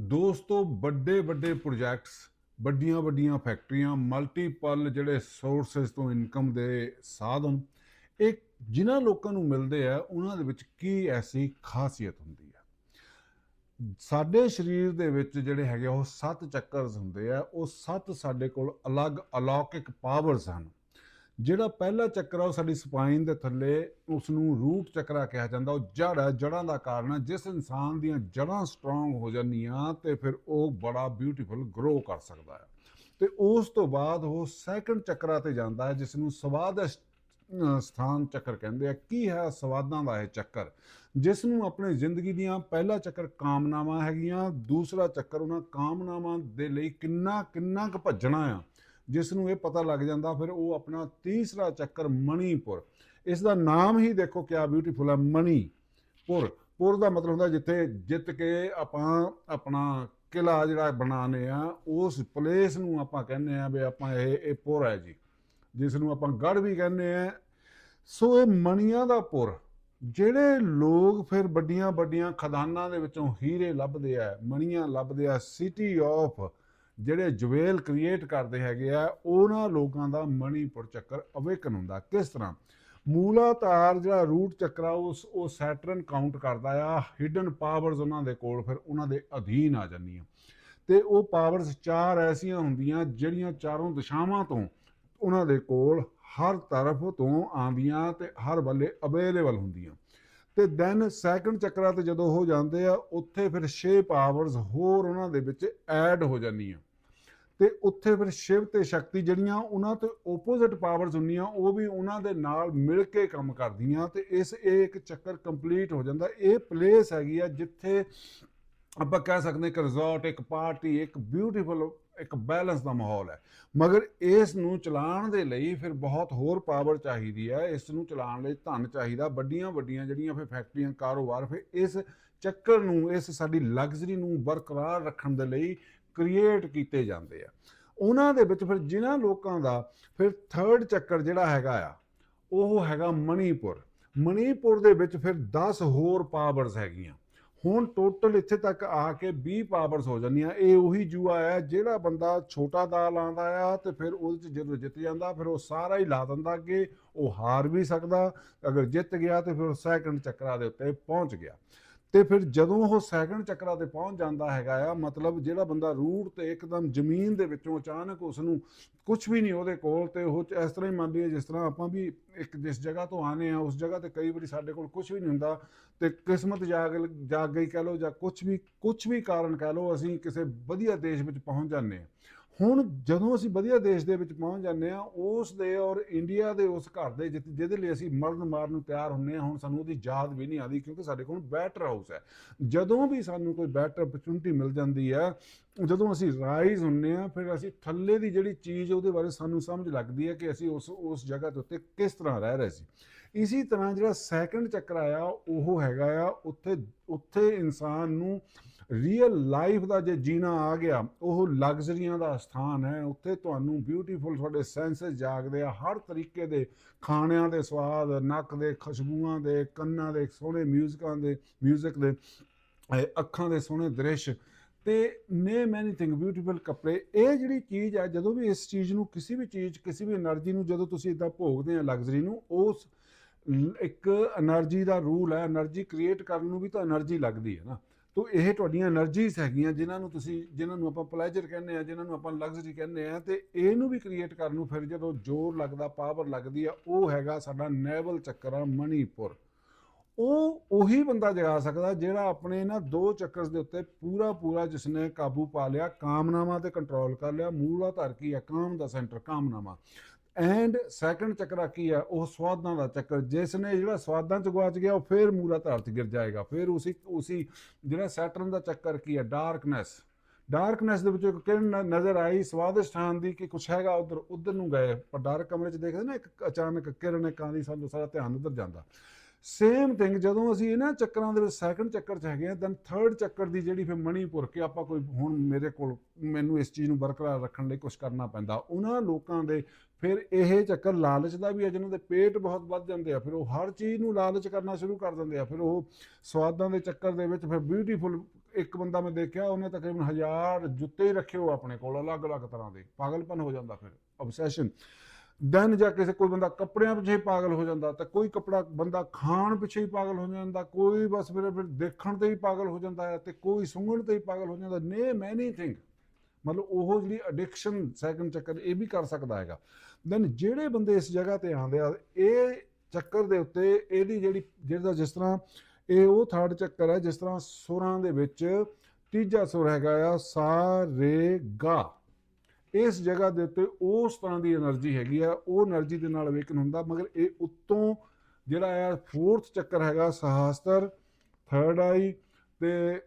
ਦੋਸਤੋ ਵੱਡੇ ਵੱਡੇ ਪ੍ਰੋਜੈਕਟਸ ਵੱਡੀਆਂ ਵੱਡੀਆਂ ਫੈਕਟਰੀਆਂ ਮਲਟੀਪਲ ਜਿਹੜੇ ਸੋਰਸਸ ਤੋਂ ਇਨਕਮ ਦੇ ਸਾਧਨ ਇਹ ਜਿਨ੍ਹਾਂ ਲੋਕਾਂ ਨੂੰ ਮਿਲਦੇ ਆ ਉਹਨਾਂ ਦੇ ਵਿੱਚ ਕੀ ਐਸੀ ਖਾਸੀਅਤ ਹੁੰਦੀ ਹੈ ਸਾਡੇ ਸਰੀਰ ਦੇ ਵਿੱਚ ਜਿਹੜੇ ਹੈਗੇ ਆ, ਉਹ ਸੱਤ ਚੱਕਰਸ ਹੁੰਦੇ ਆ ਉਹ ਸੱਤ ਸਾਡੇ ਕੋਲ ਅਲੱਗ ਅਲੌਕਿਕ ਪਾਵਰਸ ਹਨ। ਜਿਹੜਾ ਪਹਿਲਾ ਚੱਕਰ ਆ ਉਹ ਸਾਡੀ ਸਪਾਈਨ ਦੇ ਥੱਲੇ ਉਸ ਨੂੰ ਰੂਟ ਚੱਕਰਾ ਕਿਹਾ ਜਾਂਦਾ। ਉਹ ਜੜ ਹੈ ਜੜਾਂ ਦਾ ਕਾਰਨ ਹੈ ਜਿਸ ਇਨਸਾਨ ਦੀਆਂ ਜੜਾਂ ਸਟਰੋਂਗ ਹੋ ਜਾਂਦੀਆਂ ਤੇ ਫਿਰ ਉਹ ਬੜਾ ਬਿਊਟੀਫੁਲ ਗਰੋ ਕਰ ਸਕਦਾ ਹੈ ਤੇ ਉਸ ਤੋਂ ਬਾਅਦ ਉਹ ਸੈਕੰਡ ਚੱਕਰਾ ਤੇ ਜਾਂਦਾ ਹੈ ਜਿਸ ਨੂੰ ਸਵਾਦ ਸਥਾਨ ਚੱਕਰ ਕਹਿੰਦੇ ਆ। ਕੀ ਹੈ ਸਵਾਦਾਂ ਦਾ ਇਹ ਚੱਕਰ? ਜਿਸ ਨੂੰ ਆਪਣੀ ਜ਼ਿੰਦਗੀ ਦੀਆਂ ਪਹਿਲਾ ਚੱਕਰ ਕਾਮਨਾਵਾਂ ਹੈਗੀਆਂ, ਦੂਸਰਾ ਚੱਕਰ ਉਹਨਾਂ ਕਾਮਨਾਵਾਂ ਦੇ ਲਈ ਕਿੰਨਾ ਕਿੰਨਾ ਕੁ ਭੱਜਣਾ ਆ। ਜਿਸ ਨੂੰ ਇਹ ਪਤਾ ਲੱਗ ਜਾਂਦਾ, ਫਿਰ ਉਹ ਆਪਣਾ ਤੀਸਰਾ ਚੱਕਰ ਮਣੀਪੁਰ। ਇਸ ਦਾ ਨਾਮ ਹੀ ਦੇਖੋ ਕਿਆ ਬਿਊਟੀਫੁਲ ਹੈ, ਮਣੀਪੁਰ। ਪੁਰ ਦਾ ਮਤਲਬ ਹੁੰਦਾ ਜਿੱਥੇ ਜਿੱਤ ਕੇ ਆਪਾਂ ਆਪਣਾ ਕਿਲਾ ਜਿਹੜਾ ਬਣਾਉਂਦੇ ਆ, ਉਸ ਪਲੇਸ ਨੂੰ ਆਪਾਂ ਕਹਿੰਦੇ ਆ ਵੀ ਆਪਾਂ ਇਹ ਇਹ ਪੁਰ ਹੈ ਜੀ। ਜਿਸ ਨੂੰ ਆਪਾਂ ਗੜ ਵੀ ਕਹਿੰਦੇ ਆ। ਸੋ ਇਹ ਮਣੀਆਂ ਦਾ ਪੁਰ, ਜਿਹੜੇ ਲੋਕ ਫਿਰ ਵੱਡੀਆਂ ਵੱਡੀਆਂ ਖਦਾਨਾਂ ਦੇ ਵਿੱਚੋਂ ਹੀਰੇ ਲੱਭਦੇ ਆ, ਮਣੀਆਂ ਲੱਭਦੇ ਆ ਸਿਟੀ ਆਫ ਜਿਹੜੇ ਜੁਵੇਲ ਕ੍ਰੀਏਟ ਕਰਦੇ ਹੈਗੇ ਆ, ਉਹਨਾਂ ਲੋਕਾਂ ਦਾ ਮਣੀਪੁਰ ਚੱਕਰ ਅਵੇਕਨ ਹੁੰਦਾ। ਕਿਸ ਤਰ੍ਹਾਂ? ਮੂਲਾਧਾਰ ਜਿਹੜਾ ਰੂਟ ਚੱਕਰ ਆ, ਉਸ, ਉਹ ਸੈਟਰਨ ਕਾਊਂਟ ਕਰਦਾ ਆ ਹਿਡਨ ਪਾਵਰਸ ਉਹਨਾਂ ਦੇ ਕੋਲ ਫਿਰ ਉਹਨਾਂ ਦੇ ਅਧੀਨ ਆ ਜਾਂਦੀਆਂ। ਤੇ ਉਹ ਪਾਵਰਸ ਚਾਰ ਐਸੀਆਂ ਹੁੰਦੀਆਂ ਜਿਹੜੀਆਂ ਚਾਰੋਂ ਦਿਸ਼ਾਵਾਂ ਤੋਂ ਉਹਨਾਂ ਦੇ ਕੋਲ ਹਰ ਤਰਫ ਤੋਂ ਆਉਂਦੀਆਂ ਤੇ ਹਰ ਵੱਲੇ ਅਵੇਲੇਬਲ ਹੁੰਦੀਆਂ। ਤੇ ਦੈਨ ਸੈਕੰਡ ਚੱਕਰਾਂ ਤੇ ਜਦੋਂ ਹੋ ਜਾਂਦੇ ਆ, ਉੱਥੇ ਫਿਰ ਛੇ ਪਾਵਰਸ ਹੋਰ ਉਹਨਾਂ ਦੇ ਵਿੱਚ ਐਡ ਹੋ ਜਾਂਦੀਆਂ। ਤੇ ਉੱਥੇ ਫਿਰ ਸ਼ਿਵ ਤੇ ਸ਼ਕਤੀ ਜਿਹੜੀਆਂ, ਉਹਨਾਂ ਤੇ ਆਪੋਜ਼ਿਟ ਪਾਵਰਸ ਹੁੰਦੀਆਂ, ਉਹ ਵੀ ਉਹਨਾਂ ਦੇ ਨਾਲ ਮਿਲ ਕੇ ਕੰਮ ਕਰਦੀਆਂ ਤੇ ਇਸ ਇਹ ਇੱਕ ਚੱਕਰ ਕੰਪਲੀਟ ਹੋ ਜਾਂਦਾ। ਇਹ ਪਲੇਸ ਹੈਗੀ ਆ ਜਿੱਥੇ ਆਪਾਂ ਕਹਿ ਸਕਦੇ ਇੱਕ ਰਿਜ਼ੋਰਟ ਇੱਕ ਪਾਰਟੀ ਇੱਕ ਬਿਊਟੀਫੁਲ ਇੱਕ ਬੈਲੈਂਸ ਦਾ ਮਾਹੌਲ ਹੈ। ਮਗਰ ਇਸ ਨੂੰ ਚਲਾਉਣ ਦੇ ਲਈ ਫਿਰ ਬਹੁਤ ਹੋਰ ਪਾਵਰ ਚਾਹੀਦੀ ਹੈ। ਇਸ ਨੂੰ ਚਲਾਉਣ ਲਈ ਧਨ ਚਾਹੀਦਾ। ਵੱਡੀਆਂ ਵੱਡੀਆਂ ਜਿਹੜੀਆਂ ਫਿਰ ਫੈਕਟਰੀਆਂ, ਕਾਰੋਬਾਰ ਫਿਰ ਇਸ ਚੱਕਰ ਨੂੰ, ਇਸ ਸਾਡੀ ਲਗਜ਼ਰੀ ਨੂੰ ਬਰਕਰਾਰ ਰੱਖਣ ਦੇ ਲਈ ਕ੍ਰੀਏਟ ਕੀਤੇ ਜਾਂਦੇ ਆ। ਉਹਨਾਂ ਦੇ ਵਿੱਚ ਫਿਰ ਜਿਨ੍ਹਾਂ ਲੋਕਾਂ ਦਾ ਫਿਰ ਥਰਡ ਚੱਕਰ ਜਿਹੜਾ ਹੈਗਾ ਆ, ਉਹ ਹੈਗਾ ਮਣੀਪੁਰ। ਮਣੀਪੁਰ ਦੇ ਵਿੱਚ ਫਿਰ 10 ਹੋਰ ਪਾਵਰਸ ਹੈਗੀਆਂ। ਹੁਣ ਟੋਟਲ ਇੱਥੇ ਤੱਕ ਆ ਕੇ 20 ਪਾਵਰਸ ਹੋ ਜਾਂਦੀਆਂ। ਇਹ ਉਹੀ ਜੂਆ ਹੈ, ਜਿਹੜਾ ਬੰਦਾ ਛੋਟਾ ਦਾ ਲਾਉਂਦਾ ਆ ਤੇ ਫਿਰ ਉਹਦੇ ਚ ਜਦੋਂ ਜਿੱਤ ਜਾਂਦਾ, ਫਿਰ ਉਹ ਸਾਰਾ ਹੀ ਲਾ ਦਿੰਦਾ ਕਿ ਉਹ ਹਾਰ ਵੀ ਸਕਦਾ, ਅਗਰ ਜਿੱਤ ਗਿਆ ਤੇ ਫਿਰ ਸੈਕੰਡ ਚੱਕਰਾਂ ਦੇ ਉੱਤੇ ਪਹੁੰਚ ਗਿਆ। ਤੇ ਫਿਰ ਜਦੋਂ ਉਹ ਸੈਕਿੰਡ ਚੱਕਰਾਂ ਤੇ ਪਹੁੰਚ ਜਾਂਦਾ ਹੈਗਾ ਆ, ਮਤਲਬ ਜਿਹੜਾ ਬੰਦਾ ਰੂਟ ਤੇ ਇੱਕਦਮ ਜ਼ਮੀਨ ਦੇ ਵਿੱਚੋਂ ਅਚਾਨਕ ਉਸ ਨੂੰ ਕੁਝ ਵੀ ਨਹੀਂ ਉਹਦੇ ਕੋਲ ਤੇ ਉਹ ਇਸ ਤਰ੍ਹਾਂ ਹੀ ਮੰਨ ਲਈਏ ਜਿਸ ਤਰ੍ਹਾਂ ਆਪਾਂ ਵੀ ਇੱਕ ਜਿਸ ਜਗ੍ਹਾ ਤੋਂ ਆਨੇ ਆ ਉਸ ਜਗ੍ਹਾ ਤੇ ਕਈ ਵਾਰੀ ਸਾਡੇ ਕੋਲ ਕੁਝ ਵੀ ਨਹੀਂ ਹੁੰਦਾ ਤੇ ਕਿਸਮਤ ਜਾਗ ਜਾਗ ਗਈ ਕਹਿ ਲਓ ਜਾਂ ਕੁਝ ਵੀ ਕੁਝ ਵੀ ਕਾਰਨ ਕਹਿ ਲਓ ਅਸੀਂ ਕਿਸੇ ਵਧੀਆ ਦੇਸ਼ ਵਿੱਚ ਪਹੁੰਚ ਜਾਂਦੇ ਹਾਂ। ਹੁਣ ਜਦੋਂ ਅਸੀਂ ਵਧੀਆ ਦੇਸ਼ ਦੇ ਵਿੱਚ ਪਹੁੰਚ ਜਾਂਦੇ ਆ ਉਸ ਦੇ ਔਰ ਇੰਡੀਆ ਦੇ ਉਸ ਘਰ ਦੇ ਜਿੱਥੇ- ਜਿਹਦੇ ਲਈ ਅਸੀਂ ਮਰਨ ਮਾਰਨ ਨੂੰ ਤਿਆਰ ਹੁੰਨੇ ਆ ਹੁਣ ਸਾਨੂੰ ਉਹਦੀ ਯਾਦ ਵੀ ਨਹੀਂ ਆਦੀ ਕਿਉਂਕਿ ਸਾਡੇ ਕੋਲ ਬੈਟਰ ਹਾਊਸ ਹੈ। ਜਦੋਂ ਵੀ ਸਾਨੂੰ ਕੋਈ ਬੈਟਰ ਓਪਰਚੁਨਿਟੀ ਮਿਲ ਜਾਂਦੀ ਹੈ, ਜਦੋਂ ਅਸੀਂ ਰਾਈਜ਼ ਹੁੰਨੇ ਆ ਫਿਰ ਅਸੀਂ ਥੱਲੇ ਦੀ ਜਿਹੜੀ ਚੀਜ਼ ਉਹਦੇ ਬਾਰੇ ਸਾਨੂੰ ਸਮਝ ਲੱਗਦੀ ਹੈ ਕਿ ਅਸੀਂ ਉਸ ਉਸ ਜਗ੍ਹਾ ਦੇ ਉੱਤੇ ਕਿਸ ਤਰ੍ਹਾਂ ਰਹਿ ਰਹੇ ਸੀ। ਇਸੇ ਤਰ੍ਹਾਂ ਜਿਹੜਾ ਸੈਕੰਡ ਚੱਕਰ ਆਇਆ, ਉਹ ਹੈਗਾ ਆ, ਉੱਥੇ ਉੱਥੇ ਇਨਸਾਨ ਨੂੰ ਰੀਅਲ ਲਾਈਫ ਦਾ ਜੇ ਜੀਣਾ ਆ ਗਿਆ, ਉਹ ਲਗਜ਼ਰੀਆਂ ਦਾ ਸਥਾਨ ਹੈ। ਉੱਥੇ ਤੁਹਾਨੂੰ ਬਿਊਟੀਫੁਲ ਤੁਹਾਡੇ ਸੈਂਸਸ ਜਾਗਦੇ ਆ। ਹਰ ਤਰੀਕੇ ਦੇ ਖਾਣਿਆਂ ਦੇ ਸਵਾਦ, ਨੱਕ ਦੇ, ਖੁਸ਼ਬੂਆਂ ਦੇ, ਕੰਨਾਂ ਦੇ, ਸੋਹਣੇ ਮਿਊਜ਼ਿਕਾਂ ਦੇ ਮਿਊਜ਼ਿਕ ਦੇ ਅੱਖਾਂ ਦੇ ਸੋਹਣੇ ਦ੍ਰਿਸ਼। ਤੇ ਨੇ ਮੈਨੀ ਥਿੰਗ ਬਿਊਟੀਫੁਲ ਕੱਪੜੇ। ਇਹ ਜਿਹੜੀ ਚੀਜ਼ ਆ, ਜਦੋਂ ਵੀ ਇਸ ਚੀਜ਼ ਨੂੰ, ਕਿਸੇ ਵੀ ਚੀਜ਼, ਕਿਸੇ ਵੀ એનર્ਜੀ ਨੂੰ, ਜਦੋਂ ਤੁਸੀਂ ਇਦਾਂ ਭੋਗਦੇ ਆ ਲਗਜ਼ਰੀ ਨੂੰ, ਉਸ ਇੱਕ એનર્ਜੀ ਦਾ ਰੂਲ ਹੈ। એનર્ਜੀ ਕ੍ਰੀਏਟ ਕਰਨ ਨੂੰ ਵੀ ਤਾਂ એનર્ਜੀ ਲੱਗਦੀ ਹੈ ਨਾ। ਤੋ ਇਹ ਤੁਹਾਡੀਆਂ એનર્ਜੀਜ਼ ਹੈਗੀਆਂ ਜਿਨ੍ਹਾਂ ਨੂੰ ਤੁਸੀਂ, ਜਿਨ੍ਹਾਂ ਨੂੰ ਆਪਾਂ ਪਲੇਜਰ ਕਹਿੰਦੇ ਆ ਜਿਨ੍ਹਾਂ ਨੂੰ ਆਪਾਂ ਲਗਜ਼ਰੀ ਕਹਿੰਦੇ ਆ ਤੇ ਇਹਨੂੰ ਵੀ ਕ੍ਰੀਏਟ ਕਰਨ ਨੂੰ ਫਿਰ ਜਦੋਂ ਜ਼ੋਰ ਲੱਗਦਾ ਪਾਵਰ ਲੱਗਦੀ ਆ, ਉਹ ਹੈਗਾ ਸਾਡਾ ਨੈਵਲ ਚੱਕਰਾ ਮਣੀਪੁਰ। ਉਹ ਉਹੀ ਬੰਦਾ ਜਗਾ ਸਕਦਾ ਜਿਹੜਾ ਆਪਣੇ ਨਾ ਦੋ ਚੱਕਰਸ ਦੇ ਉੱਤੇ ਪੂਰਾ ਪੂਰਾ ਜਿਸਨੇ ਕਾਬੂ ਪਾ ਲਿਆ, ਕਾਮਨਾਵਾਂ ਤੇ ਕੰਟਰੋਲ ਕਰ ਲਿਆ, ਮੂਲ ਆਧਾਰ ਕੀ ਹੈ ਕਾਮ ਦਾ ਸੈਂਟਰ ਕਾਮਨਾਵਾਂ। ਐਂਡ ਸੈਕੰਡ ਚੱਕਰਾ ਕੀ ਹੈ ਉਹ ਸਵਾਦਾਂ ਦਾ ਚੱਕਰ। ਜਿਸ ਨੇ ਜਿਹੜਾ ਸਵਾਦਾਂ ਚ ਗਵਾਚ ਗਿਆ, ਉਹ ਫੇਰ ਮੂਲਾ ਧਾਰ ਚ ਗਿਰ ਜਾਏਗਾ। ਫਿਰ ਉਸੇ ਉਸੇ ਜਿਹੜਾ ਸੈਟਰਨ ਦਾ ਚੱਕਰ ਕੀ ਹੈ ਡਾਰਕਨੈਸ ਡਾਰਕਨੈਸ ਦੇ ਵਿੱਚੋਂ ਇੱਕ ਕਿਰਨ ਨਜ਼ਰ ਆਈ। ਸਵਾਦਿਸ਼ਟਾਨ ਦੀ ਕਿ ਕੁਛ ਹੈਗਾ ਉਧਰ ਉਧਰ ਨੂੰ ਗਏ। ਪਰ ਡਾਰਕ ਕਮਰੇ 'ਚ ਦੇਖਦੇ ਨਾ ਇੱਕ ਅਚਾਨਕ ਕਿਰਨ ਇੱਕ ਆਉਂਦੀ ਸਾਨੂੰ ਸਾਰਾ ਧਿਆਨ ਉਧਰ ਜਾਂਦਾ। ਸੇਮ ਥਿੰਗ ਜਦੋਂ ਅਸੀਂ ਇਹਨਾਂ ਚੱਕਰਾਂ ਦੇ ਵਿੱਚ ਸੈਕੰਡ ਚੱਕਰ 'ਚ ਹੈਗੇ ਆ ਦੈਨ ਥਰਡ ਚੱਕਰ ਦੀ ਜਿਹੜੀ ਫਿਰ ਮਣੀਪੁਰ ਕਿ ਆਪਾਂ ਕੋਈ ਹੁਣ ਮੇਰੇ ਕੋਲ ਮੈਨੂੰ ਇਸ ਚੀਜ਼ ਨੂੰ ਬਰਕਰਾਰ ਰੱਖਣ ਲਈ ਕੁਝ ਕਰਨਾ ਪੈਂਦਾ। ਉਹਨਾਂ ਲੋਕਾਂ ਦੇ ਫਿਰ ਇਹ ਚੱਕਰ ਲਾਲਚ ਦਾ ਵੀ ਹੈ, ਜਿਹਨਾਂ ਦੇ ਪੇਟ ਬਹੁਤ ਵੱਧ ਜਾਂਦੇ ਆ, ਫਿਰ ਉਹ ਹਰ ਚੀਜ਼ ਨੂੰ ਲਾਲਚ ਕਰਨਾ ਸ਼ੁਰੂ ਕਰ ਦਿੰਦੇ ਆ। ਫਿਰ ਉਹ ਸਵਾਦਾਂ ਦੇ ਚੱਕਰ ਦੇ ਵਿੱਚ ਫਿਰ ਬਿਊਟੀਫੁਲ ਇੱਕ ਬੰਦਾ ਮੈਂ ਦੇਖਿਆ, ਉਹਨੇ ਤਕਰੀਬਨ ਹਜ਼ਾਰ ਜੁੱਤੇ ਹੀ ਰੱਖੇ ਹੋ ਆਪਣੇ ਕੋਲ, ਅਲੱਗ-ਅਲੱਗ ਤਰ੍ਹਾਂ ਦੇ, ਪਾਗਲਪਨ ਹੋ ਜਾਂਦਾ ਫਿਰ ਆਬਸੈਸ਼ਨ ਦੈਨ ਜਾ ਕਿਸੇ ਕੋਈ ਬੰਦਾ ਕੱਪੜਿਆਂ ਪਿੱਛੇ ਪਾਗਲ ਹੋ ਜਾਂਦਾ ਤਾਂ ਕੋਈ ਕੱਪੜਾ ਬੰਦਾ ਖਾਣ ਪਿੱਛੇ ਹੀ ਪਾਗਲ ਹੋ ਜਾਂਦਾ, ਕੋਈ ਬਸ ਫਿਰ ਫਿਰ ਦੇਖਣ ਤੇ ਹੀ ਪਾਗਲ ਹੋ ਜਾਂਦਾ ਹੈ ਤੇ ਕੋਈ ਸੁੰਘਣ ਤੇ ਹੀ ਪਾਗਲ ਹੋ ਜਾਂਦਾ ਨੇ ਮੈਨੀ ਥਿੰਗ ਮਤਲਬ ਉਹ ਜਿਹੜੀ ਐਡਿਕਸ਼ਨ ਸੈਕੰਡ ਚੱਕਰ ਇਹ ਵੀ ਕਰ ਸਕਦਾ ਹੈਗਾ। ਦੈਨ ਜਿਹੜੇ ਬੰਦੇ ਇਸ ਜਗ੍ਹਾ ਤੇ ਆਉਂਦੇ ਆ, ਇਹ ਚੱਕਰ ਦੇ ਉੱਤੇ ਇਹਦੀ ਜਿਹੜੀ ਜਿਹੜਾ ਜਿਸ ਤਰ੍ਹਾਂ ਇਹ ਉਹ ਥਰਡ ਚੱਕਰ ਹੈ, ਜਿਸ ਤਰ੍ਹਾਂ ਸੁਰਾਂ ਦੇ ਵਿੱਚ ਤੀਜਾ ਸੁਰ ਹੈਗਾ ਆ, ਸਾ, ਰੇ, ਗਾ। ਇਸ ਜਗ੍ਹਾ ਦੇ ਉੱਤੇ ਉਸ ਤਰ੍ਹਾਂ ਦੀ એનર્ਜੀ ਹੈਗੀ ਆ, ਉਹ એનર્ਜੀ ਦੇ ਨਾਲ ਅਵੇਕਨ ਹੁੰਦਾ, ਮਗਰ ਇਹ ਉੱਤੋਂ ਜਿਹੜਾ ਆ ਫੋਰਥ ਚੱਕਰ ਹੈਗਾ, ਸਹਾਸਤਰ ਥਰਡ ਆਈ ਤੇ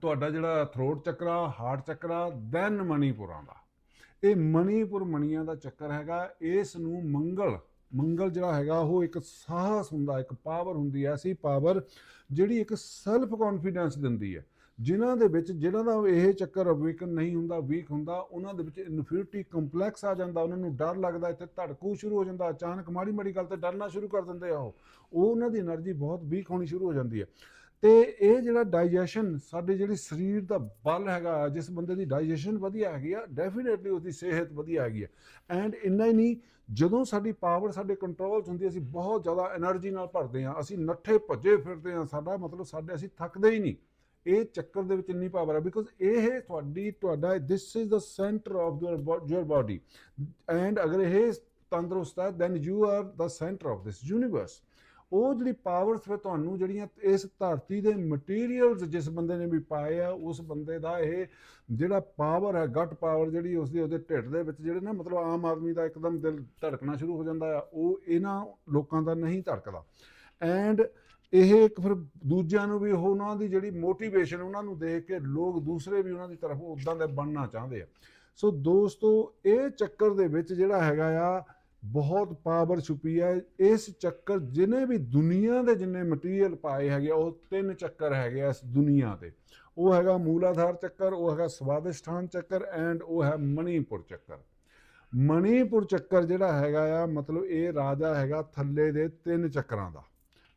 ਤੁਹਾਡਾ ਜਿਹੜਾ throat chakra heart chakra then ਮਣੀਪੁਰਾਂ ਦਾ। ਇਹ ਮਣੀਪੁਰ ਮਣੀਆਂ ਦਾ ਚੱਕਰ ਹੈਗਾ, ਇਸ ਨੂੰ ਮੰਗਲ ਮੰਗਲ ਜਿਹੜਾ ਹੈਗਾ, ਉਹ ਇੱਕ ਸਾਹਸ ਹੁੰਦਾ, ਇੱਕ ਪਾਵਰ ਹੁੰਦੀ ਐ ਐਸੀ ਪਾਵਰ ਜਿਹੜੀ ਇੱਕ ਸੈਲਫ ਕੌਨਫੀਡੈਂਸ ਦਿੰਦੀ ਹੈ। ਜਿਨ੍ਹਾਂ ਦੇ ਵਿੱਚ, ਜਿਨ੍ਹਾਂ ਦਾ ਇਹ ਚੱਕਰ ਅਵੇਕਨ ਨਹੀਂ ਹੁੰਦਾ ਵੀਕ ਹੁੰਦਾ, ਉਹਨਾਂ ਦੇ ਵਿੱਚ ਇਨਫਿਊਰਿਟੀ ਕੰਪਲੈਕਸ ਆ ਜਾਂਦਾ, ਉਹਨਾਂ ਨੂੰ ਡਰ ਲੱਗਦਾ, ਇੱਥੇ ਧੜਕੂ ਸ਼ੁਰੂ ਹੋ ਜਾਂਦਾ, ਅਚਾਨਕ ਮਾੜੀ ਮਾੜੀ ਗੱਲ ਤੇ ਡਰਨਾ ਸ਼ੁਰੂ ਕਰ ਦਿੰਦੇ ਆ ਉਹ। ਉਹਨਾਂ ਦੀ એનર્ਜੀ ਬਹੁਤ ਵੀਕ ਹੋਣੀ ਸ਼ੁਰੂ ਹੋ ਜਾਂਦੀ ਹੈ। ਤੇ ਇਹ ਜਿਹੜਾ ਡਾਈਜੈਸ਼ਨ ਸਾਡੇ ਜਿਹੜੀ ਸਰੀਰ ਦਾ ਬਲ ਹੈਗਾ, ਜਿਸ ਬੰਦੇ ਦੀ ਡਾਈਜੈਸ਼ਨ ਵਧੀਆ ਹੈਗੀ ਆ ਡੈਫੀਨਿਟਲੀ ਉਹਦੀ ਸਿਹਤ ਵਧੀਆ ਹੈਗੀ ਆ। ਐਂਡ ਇੰਨਾ ਹੀ ਨਹੀਂ, ਜਦੋਂ ਸਾਡੀ ਪਾਵਰ ਸਾਡੇ ਕੰਟਰੋਲ ਹੁੰਦੀ ਅਸੀਂ ਬਹੁਤ ਜ਼ਿਆਦਾ એનર્ਜੀ ਨਾਲ ਭਰਦੇ ਆ ਅਸੀਂ ਨੱਠੇ ਭੱਜੇ ਫਿਰਦੇ ਆ ਸਾਡਾ ਮਤਲਬ ਸਾਡੇ, ਅਸੀਂ ਥੱਕਦੇ ਹੀ ਨਹੀਂ। ਇਹ ਚੱਕਰ ਦੇ ਵਿੱਚ ਇੰਨੀ ਪਾਵਰ ਹੈ ਬਿਕੋਜ਼ ਇਹ ਤੁਹਾਡੀ, ਤੁਹਾਡਾ this is the center of your your body and ਅਗਰ ਇਹ ਤੰਦਰੁਸਤ ਹੈ then you are the center of this universe ਉਹ ਜਿਹੜੀ ਪਾਵਰਸ ਫਿਰ ਤੁਹਾਨੂੰ ਜਿਹੜੀਆਂ ਇਸ ਧਰਤੀ ਦੇ ਮਟੀਰੀਅਲਸ ਜਿਸ ਬੰਦੇ ਨੇ ਵੀ ਪਾਏ ਆ, ਉਸ ਬੰਦੇ ਦਾ ਇਹ ਜਿਹੜਾ ਪਾਵਰ ਹੈ ਗੱਟ ਪਾਵਰ ਜਿਹੜੀ ਉਸ ਦੀ ਉਹਦੇ ਢਿੱਡ ਦੇ ਵਿੱਚ ਜਿਹੜੇ ਨਾ ਮਤਲਬ ਆਮ ਆਦਮੀ ਦਾ ਇੱਕਦਮ ਦਿਲ ਧੜਕਣਾ ਸ਼ੁਰੂ ਹੋ ਜਾਂਦਾ ਆ, ਉਹ ਇਹਨਾਂ ਲੋਕਾਂ ਦਾ ਨਹੀਂ ਧੜਕਦਾ। ਐਂਡ ਇਹ ਇੱਕ ਫਿਰ ਦੂਜਿਆਂ ਨੂੰ ਵੀ ਉਹਨਾਂ ਦੀ ਜਿਹੜੀ ਮੋਟੀਵੇਸ਼ਨ ਉਹਨਾਂ ਨੂੰ ਦੇਖ ਕੇ ਲੋਕ ਦੂਸਰੇ ਵੀ ਉਹਨਾਂ ਦੀ ਤਰਫ ਉਦਾਂ ਦੇ ਬਣਨਾ ਚਾਹੁੰਦੇ ਆ। ਸੋ ਦੋਸਤੋ ਇਹ ਚੱਕਰ ਦੇ ਵਿੱਚ ਜਿਹੜਾ ਹੈਗਾ ਆ ਬਹੁਤ ਪਾਵਰ ਛੁਪੀ ਹੈ ਇਸ ਚੱਕਰ ਜਿਨੇ ਵੀ ਦੁਨੀਆ ਦੇ ਜਿੰਨੇ ਮਟੀਰੀਅਲ ਪਾਏ ਹੈਗੇ ਆ, ਉਹ ਤਿੰਨ ਚੱਕਰ ਹੈਗੇ ਆ ਇਸ ਦੁਨੀਆ ਤੇ ਉਹ ਹੈਗਾ ਮੂਲਾਧਾਰ ਚੱਕਰ ਉਹ ਹੈਗਾ ਸਵਾਦਿਸ਼ਠਾਨ ਚੱਕਰ ਐਂਡ ਉਹ ਹੈ ਮਣੀਪੁਰ ਚੱਕਰ। ਮਣੀਪੁਰ ਚੱਕਰ ਜਿਹੜਾ ਹੈਗਾ ਆ ਮਤਲਬ ਇਹ ਰਾਜਾ ਹੈਗਾ ਥੱਲੇ ਦੇ ਤਿੰਨ ਚੱਕਰਾਂ ਦਾ।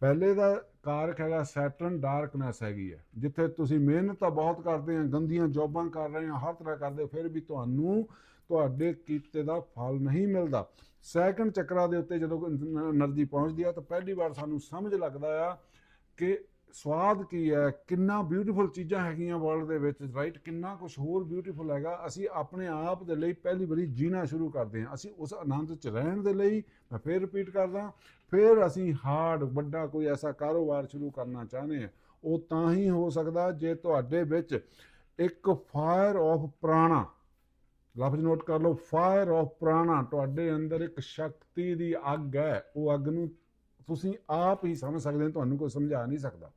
ਪਹਿਲੇ ਦਾ ਕਾਰਕ ਹੈਗਾ ਸੈਟਰਨ ਡਾਰਕਨੈਸ ਹੈਗੀ ਹੈ, ਜਿੱਥੇ ਤੁਸੀਂ ਮਿਹਨਤ ਤਾਂ ਬਹੁਤ ਕਰਦੇ ਆ ਗੰਦੀਆਂ ਜੌਬਾਂ ਕਰ ਰਹੇ ਆ ਹਰ ਤਰ੍ਹਾਂ ਕਰਦੇ, ਫਿਰ ਵੀ ਤੁਹਾਨੂੰ ਤੁਹਾਡੇ ਕੀਤੇ ਦਾ ਫਲ ਨਹੀਂ ਮਿਲਦਾ। ਸੈਕੰਡ ਚੱਕਰਾ ਦੇ ਉੱਤੇ ਜਦੋਂ એનર્ਜੀ ਪਹੁੰਚਦੀ ਆ ਤਾਂ ਪਹਿਲੀ ਵਾਰ ਸਾਨੂੰ ਸਮਝ ਲੱਗਦਾ ਆ ਕਿ ਸਵਾਦ ਕੀ ਹੈ, ਕਿੰਨਾ ਬਿਊਟੀਫੁਲ ਚੀਜ਼ਾਂ ਹੈਗੀਆਂ ਵਰਲਡ ਦੇ ਵਿੱਚ ਰਾਈਟ ਕਿੰਨਾ ਕੁਝ ਹੋਰ ਬਿਊਟੀਫੁਲ ਹੈਗਾ। ਅਸੀਂ ਆਪਣੇ ਆਪ ਦੇ ਲਈ ਪਹਿਲੀ ਵਾਰੀ ਜੀਣਾ ਸ਼ੁਰੂ ਕਰਦੇ ਹਾਂ। ਅਸੀਂ ਉਸ ਆਨੰਦ 'ਚ ਰਹਿਣ ਦੇ ਲਈ, ਮੈਂ ਫੇਰ ਰਿਪੀਟ ਕਰਦਾ ਫਿਰ ਅਸੀਂ ਹਾਰਡ, ਵੱਡਾ ਕੋਈ ਐਸਾ ਕਾਰੋਬਾਰ ਸ਼ੁਰੂ ਕਰਨਾ ਚਾਹੁੰਦੇ ਹਾਂ। ਉਹ ਤਾਂ ਹੀ ਹੋ ਸਕਦਾ ਜੇ ਤੁਹਾਡੇ ਵਿੱਚ ਇੱਕ ਫਾਇਰ ਆਫ ਪ੍ਰਾਣਾ ਲਫ਼ਜ਼ ਨੋਟ ਕਰ ਲਓ ਫਾਇਰ ਆਫ ਪ੍ਰਾਣਾ ਤੁਹਾਡੇ ਅੰਦਰ ਇੱਕ ਸ਼ਕਤੀ ਦੀ ਅੱਗ ਹੈ। ਉਹ ਅੱਗ ਨੂੰ ਤੁਸੀਂ ਆਪ ਹੀ ਸਮਝ ਸਕਦੇ ਹੋ, ਤੁਹਾਨੂੰ ਕੋਈ ਸਮਝਾ ਨਹੀਂ ਸਕਦਾ।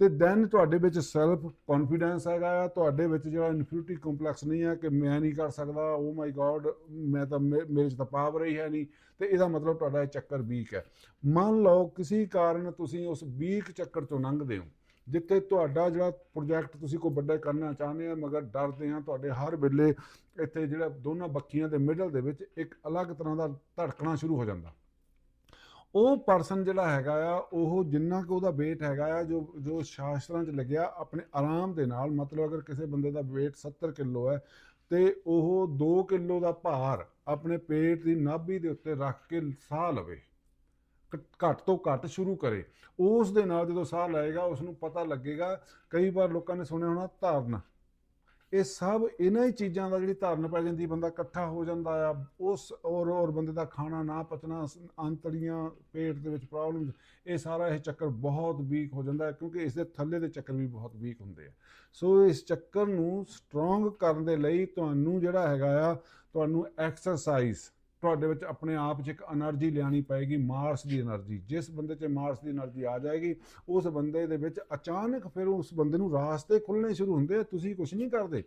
ਤੇ ਦੈਨ ਤੁਹਾਡੇ ਵਿੱਚ ਸੈਲਫ ਕੌਨਫੀਡੈਂਸ ਹੈਗਾ ਆ, ਤੁਹਾਡੇ ਵਿੱਚ ਜਿਹੜਾ ਇਨਫੀਰਿਟੀ ਕੰਪਲੈਕਸ ਨਹੀਂ ਹੈ ਕਿ ਮੈਂ ਨਹੀਂ ਕਰ ਸਕਦਾ ਓ ਮਾਈ ਗॉड ਮੈਂ ਤਾਂ ਮੇ- ਮੇਰੇ 'ਚ ਤਾਂ ਪਾਵਰ ਹੀ ਹੈ ਨਹੀਂ, ਤੇ ਇਹਦਾ ਮਤਲਬ ਤੁਹਾਡਾ ਇਹ ਚੱਕਰ ਵੀਕ ਹੈ। ਮੰਨ ਲਓ ਕਿਸੇ ਕਾਰਨ ਤੁਸੀਂ ਉਸ ਵੀਕ ਚੱਕਰ ਚੋਂ ਲੰਘਦੇ ਹੋ, ਜਿੱਥੇ ਤੁਹਾਡਾ ਜਿਹੜਾ ਪ੍ਰੋਜੈਕਟ ਤੁਸੀਂ ਕੋਈ ਵੱਡਾ ਕਰਨਾ ਚਾਹੁੰਦੇ ਆ, ਮਗਰ ਡਰਦੇ ਆ, ਤੁਹਾਡੇ ਹਰ ਵੇਲੇ ਇੱਥੇ ਜਿਹੜਾ ਦੋਨਾਂ ਬੱਕੀਆਂ ਦੇ ਮਿਡਲ ਦੇ ਵਿੱਚ ਇੱਕ ਅਲੱਗ ਤਰ੍ਹਾਂ ਦਾ ਧੜਕਣਾ ਸ਼ੁਰੂ ਹੋ ਜਾਂਦਾ। ਉਹ ਪਰਸਨ ਜਿਹੜਾ ਹੈਗਾ ਆ, ਉਹ ਜਿੰਨਾ ਕੁ ਉਹਦਾ weight ਹੈਗਾ ਆ, ਜੋ ਜੋ ਸ਼ਾਸਤਰਾਂ 'ਚ ਲੱਗਿਆ, ਆਪਣੇ ਆਰਾਮ ਦੇ ਨਾਲ, ਮਤਲਬ ਅਗਰ ਕਿਸੇ ਬੰਦੇ ਦਾ weight 70 ਕਿਲੋ ਹੈ, ਤੇ ਉਹ 2 ਕਿਲੋ ਦਾ ਭਾਰ ਆਪਣੇ ਪੇਟ ਦੀ ਨਾਭੀ ਦੇ ਉੱਤੇ ਰੱਖ ਕੇ ਸਾਹ ਲਵੇ ਘੱਟ ਤੋਂ ਘੱਟ ਸ਼ੁਰੂ ਕਰੇ। ਉਸ ਦੇ ਨਾਲ ਜਦੋਂ ਸਾਹ ਲਏਗਾ ਉਸ ਨੂੰ ਪਤਾ ਲੱਗੇਗਾ, ਕਈ ਵਾਰ ਲੋਕਾਂ ਨੇ ਸੁਣਿਆ ਹੋਣਾ ਧਾਰਨ। ਇਹ ਸਭ ਇਹਨਾਂ ਹੀ ਚੀਜ਼ਾਂ ਦਾ ਜਿਹੜੀ ਧਾਰਨ ਪੈ ਜਾਂਦੀ, ਬੰਦਾ ਇਕੱਠਾ ਹੋ ਜਾਂਦਾ ਆ, ਉਸ ਔਰ ਔਰ ਬੰਦੇ ਦਾ ਖਾਣਾ ਨਾ ਪਚਣਾ ਅੰਤੜੀਆਂ ਪੇਟ ਦੇ ਵਿੱਚ ਪ੍ਰੋਬਲਮ ਇਹ ਸਾਰਾ ਇਹ ਚੱਕਰ ਬਹੁਤ ਵੀਕ ਹੋ ਜਾਂਦਾ ਕਿਉਂਕਿ ਇਸ ਦੇ ਥੱਲੇ ਦੇ ਚੱਕਰ ਵੀ ਬਹੁਤ ਵੀਕ ਹੁੰਦੇ ਆ। ਸੋ ਇਸ ਚੱਕਰ ਨੂੰ ਸਟਰੋਂਗ ਕਰਨ ਦੇ ਲਈ ਤੁਹਾਨੂੰ ਜਿਹੜਾ ਹੈਗਾ ਆ, ਤੁਹਾਨੂੰ ਐਕਸਰਸਾਈਜ਼ ਤੁਹਾਡੇ ਵਿੱਚ ਆਪਣੇ ਆਪ 'ਚ ਇੱਕ એનર્ਜੀ ਲਿਆਣੀ ਪਏਗੀ ਮਾਰਸ ਦੀ એનર્ਜੀ ਜਿਸ ਬੰਦੇ 'ਚ ਮਾਰਸ ਦੀ એનર્ਜੀ ਆ ਜਾਏਗੀ, ਉਸ ਬੰਦੇ ਦੇ ਵਿੱਚ ਅਚਾਨਕ ਫਿਰ ਉਸ ਬੰਦੇ ਨੂੰ ਰਾਸਤੇ ਖੁੱਲਣੇ ਸ਼ੁਰੂ ਹੁੰਦੇ ਆ, ਤੁਸੀਂ ਕੁਝ ਨਹੀਂ ਕਰਦੇ।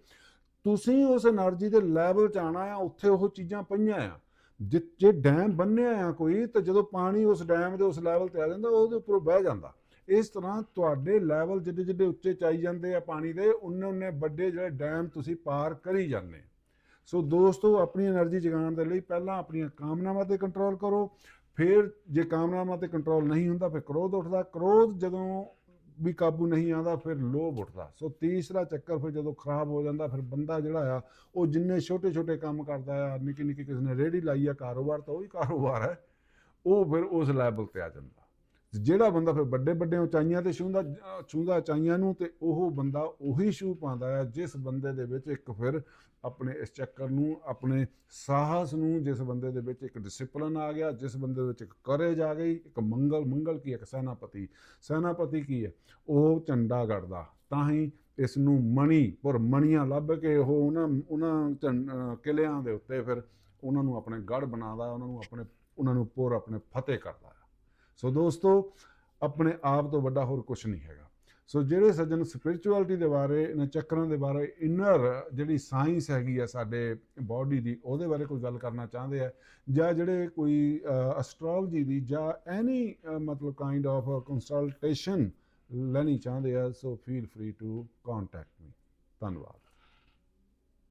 ਤੁਸੀਂ ਉਸ એનર્ਜੀ ਦੇ ਲੈਵਲ 'ਚ ਆਣਾ ਆ, ਉੱਥੇ ਉਹ ਚੀਜ਼ਾਂ ਪਈਆਂ ਆ। ਜੇ ਡੈਮ ਬੰਨਿਆ ਆ ਕੋਈ, ਤਾਂ ਜਦੋਂ ਪਾਣੀ ਉਸ ਡੈਮ ਦੇ ਉਸ ਲੈਵਲ ਤੇ ਆ ਜਾਂਦਾ, ਉਹਦੇ ਉੱਪਰ ਬਹਿ ਜਾਂਦਾ। ਇਸ ਤਰ੍ਹਾਂ ਤੁਹਾਡੇ ਲੈਵਲ ਜਿੱਡੇ ਜਿੱਡੇ ਉੱਚੇ ਚਾਈ ਜਾਂਦੇ ਆ ਪਾਣੀ ਦੇ ਉਨੇ ਉਨੇ ਵੱਡੇ ਜਿਹੜੇ ਡੈਮ ਤੁਸੀਂ ਪਾਰ ਕਰੀ ਜਾਂਦੇ। ਸੋ ਦੋਸਤੋ, ਆਪਣੀ એનર્ਜੀ ਜਗਾਉਣ ਦੇ ਲਈ ਪਹਿਲਾਂ ਆਪਣੀਆਂ ਕਾਮਨਾਵਾਂ ਤੇ ਕੰਟਰੋਲ ਕਰੋ, ਫਿਰ ਜੇ ਕਾਮਨਾਵਾਂ ਤੇ ਕੰਟਰੋਲ ਨਹੀਂ ਹੁੰਦਾ, ਫਿਰ ਕ੍ਰੋਧ ਉੱਠਦਾ, ਕ੍ਰੋਧ ਜਦੋਂ ਵੀ ਕਾਬੂ ਨਹੀਂ ਆਉਂਦਾ, ਫਿਰ ਲੋਭ ਉੱਠਦਾ। ਸੋ ਤੀਸਰਾ ਚੱਕਰ ਫਿਰ ਜਦੋਂ ਖਰਾਬ ਹੋ ਜਾਂਦਾ, ਫਿਰ ਬੰਦਾ ਜਿਹੜਾ ਆ, ਉਹ ਜਿੰਨੇ ਛੋਟੇ ਛੋਟੇ ਕੰਮ ਕਰਦਾ ਆ ਨਿੱਕੀ ਨਿੱਕੀ ਕਿਸੇ ਨੇ ਰੇੜੀ ਲਾਈ ਆ, ਕਾਰੋਬਾਰ ਤਾਂ ਉਹ ਹੀ ਕਾਰੋਬਾਰ ਹੈ, ਉਹ ਫਿਰ ਉਸ ਲੈਵਲ ਤੇ ਆ ਜਾਂਦਾ। ਜਿਹੜਾ ਬੰਦਾ ਫਿਰ ਵੱਡੇ ਵੱਡੇ ਉਚਾਈਆਂ ਤੇ ਛੂੰਦਾ ਅਹ ਛੂੰਦਾ ਉਚਾਈਆਂ ਨੂੰ ਤੇ ਉਹ ਬੰਦਾ ਉਹੀ ਛੂ ਪਾਉਂਦਾ ਹੈ ਜਿਸ ਬੰਦੇ ਦੇ ਵਿੱਚ ਇੱਕ ਫਿਰ ਆਪਣੇ ਇਸ ਚੱਕਰ ਨੂੰ, ਆਪਣੇ ਸਾਹਸ ਨੂੰ, ਜਿਸ ਬੰਦੇ ਦੇ ਵਿੱਚ ਇੱਕ ਡਿਸਪਲਨ ਆ ਗਿਆ, ਜਿਸ ਬੰਦੇ ਦੇ ਵਿੱਚ ਇੱਕ ਕਰੇਜ ਆ ਗਈ, ਇੱਕ ਮੰਗਲ ਮੰਗਲ ਕੀ ਇੱਕ ਸੈਨਾਪਤੀ। ਸੈਨਾਪਤੀ ਕੀ ਹੈ? ਉਹ ਝੰਡਾ ਗੜਦਾ। ਤਾਂ ਹੀ ਇਸ ਨੂੰ ਮਣੀ, ਪਰ ਮਣੀਆਂ ਲੱਭ ਕੇ ਉਹ ਉਹਨਾਂ ਉਹਨਾਂ ਝੰ- ਕਿਲਿਆਂ ਦੇ ਉੱਤੇ ਫਿਰ ਉਹਨਾਂ ਨੂੰ ਆਪਣੇ ਗੜ ਬਣਾਉਂਦਾ, ਉਹਨਾਂ ਨੂੰ ਆਪਣੇ, ਉਹਨਾਂ ਨੂੰ ਪੁਰ ਆਪਣੇ ਫਤਿਹ ਕਰਦਾ। ਸੋ ਦੋਸਤੋ, ਆਪਣੇ ਆਪ ਤੋਂ ਵੱਡਾ ਹੋਰ ਕੁਝ ਨਹੀਂ ਹੈਗਾ। ਸੋ ਜਿਹੜੇ ਸੱਜਣ ਸਪਿਰਚੁਅਲਿਟੀ ਦੇ ਬਾਰੇ, ਇਹਨਾਂ ਚੱਕਰਾਂ ਦੇ ਬਾਰੇ ਇਨਰ ਜਿਹੜੀ ਸਾਇੰਸ ਹੈਗੀ ਆ ਸਾਡੇ ਬਾਡੀ ਦੀ, ਉਹਦੇ ਬਾਰੇ ਕੋਈ ਗੱਲ ਕਰਨਾ ਚਾਹੁੰਦੇ ਆ? ਜਾਂ ਜਿਹੜੇ ਕੋਈ ਐਸਟ੍ਰੋਲੋਜੀ ਦੀ ਜਾਂ ਐਨੀ ਮਤਲਬ ਕਾਈਂਡ ਆਫ ਕੰਸਲਟੇਸ਼ਨ ਲੈਣੀ ਚਾਹੁੰਦੇ ਆ, so feel free to contact me ਧੰਨਵਾਦ।